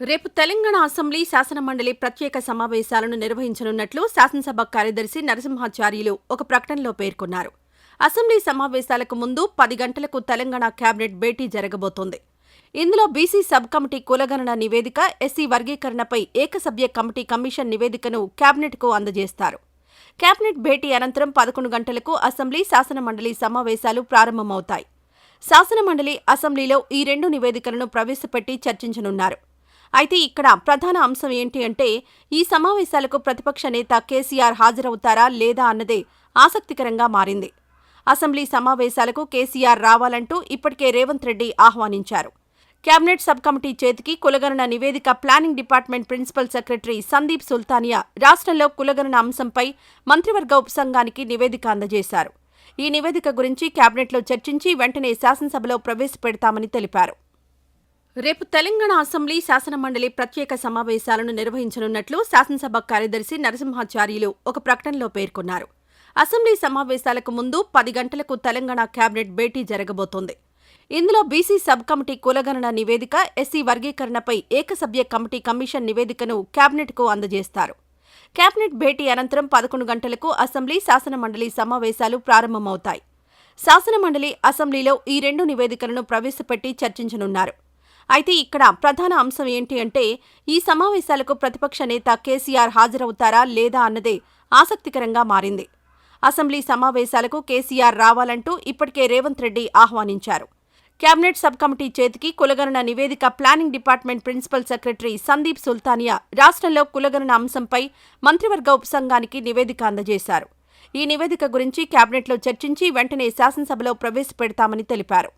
రేపు తెలంగాణ అసెంబ్లీ శాసనమండలి ప్రత్యేక సమావేశాలను నిర్వహించనున్నట్లు శాసనసభ కార్యదర్శి నరసింహాచార్యులు ఒక ప్రకటనలో పేర్కొన్నారు. అసెంబ్లీ సమావేశాలకు ముందు పది గంటలకు తెలంగాణ కేబినెట్ భేటీ జరగబోతోంది. ఇందులో బీసీ సబ్ కమిటీ కులగణన నివేదిక ఎస్సీ వర్గీకరణపై ఏకసభ్య కమిటీ కమిషన్ నివేదికను కేబినెట్కు అందజేస్తారు. కేబినెట్ భేటీ అనంతరం పదకొండు గంటలకు అసెంబ్లీ శాసనమండలి సమావేశాలు ప్రారంభమవుతాయి. శాసనమండలి అసెంబ్లీలో ఈ రెండు నివేదికలను ప్రవేశపెట్టి చర్చించనున్నారు. అయితే ఇక్కడ ప్రధాన అంశం ఏంటి అంటే ఈ సమావేశాలకు ప్రతిపక్ష నేత కేసీఆర్ హాజరవుతారా లేదా అన్నదే ఆసక్తికరంగా మారింది. అసెంబ్లీ సమావేశాలకు కేసీఆర్ రావాలంటూ ఇప్పటికే రేవంత్ రెడ్డి ఆహ్వానించారు. కేబినెట్ సబ్ కమిటీ చేతికి కులగణన నివేదిక planning department principal secretary Sandeep Sultania రాష్ట్రంలో కులగణన అంశంపై మంత్రివర్గ ఉపసంఘానికి నివేదిక అందజేశారు. ఈ నివేదిక గురించి కేబినెట్లో చర్చించి వెంటనే శాసనసభలో ప్రవేశపెడతామని తెలిపారు. రేపు తెలంగాణ అసెంబ్లీ శాసనమండలి ప్రత్యేక సమావేశాలను నిర్వహించనున్నట్లు శాసనసభ కార్యదర్శి నరసింహాచార్యులు ఒక ప్రకటనలో పేర్కొన్నారు. అసెంబ్లీ సమావేశాలకు ముందు పది గంటలకు తెలంగాణ కేబినెట్ భేటీ జరగబోతోంది. ఇందులో బీసీ సబ్ కమిటీ కులగణన నివేదిక ఎస్సీ వర్గీకరణపై ఏకసభ్య కమిటీ కమిషన్ నివేదికను కేబినెట్కు అందజేస్తారు. కేబినెట్ భేటీ అనంతరం పదకొండు గంటలకు అసెంబ్లీ శాసనమండలి సమావేశాలు ప్రారంభమవుతాయి. శాసనమండలి అసెంబ్లీలో ఈ రెండు నివేదికలను ప్రవేశపెట్టి చర్చించనున్నారు. అయితే ఇక్కడ ప్రధాన అంశం ఏంటి అంటే ఈ సమావేశాలకు ప్రతిపక్ష నేత కేసీఆర్ హాజరవుతారా లేదా అన్నదే ఆసక్తికరంగా మారింది. అసెంబ్లీ సమావేశాలకు కేసీఆర్ రావాలంటూ ఇప్పటికే రేవంత్ రెడ్డి ఆహ్వానించారు. కేబినెట్ సబ్ కమిటీ చేతికి కులగణన నివేదిక planning department principal secretary Sandeep Sultania రాష్ట్రంలో కులగణన అంశంపై మంత్రివర్గ ఉపసంఘానికి నివేదిక అందజేశారు. ఈ నివేదిక గురించి కేబినెట్లో చర్చించి వెంటనే శాసనసభలో ప్రవేశపెడతామని తెలిపారు.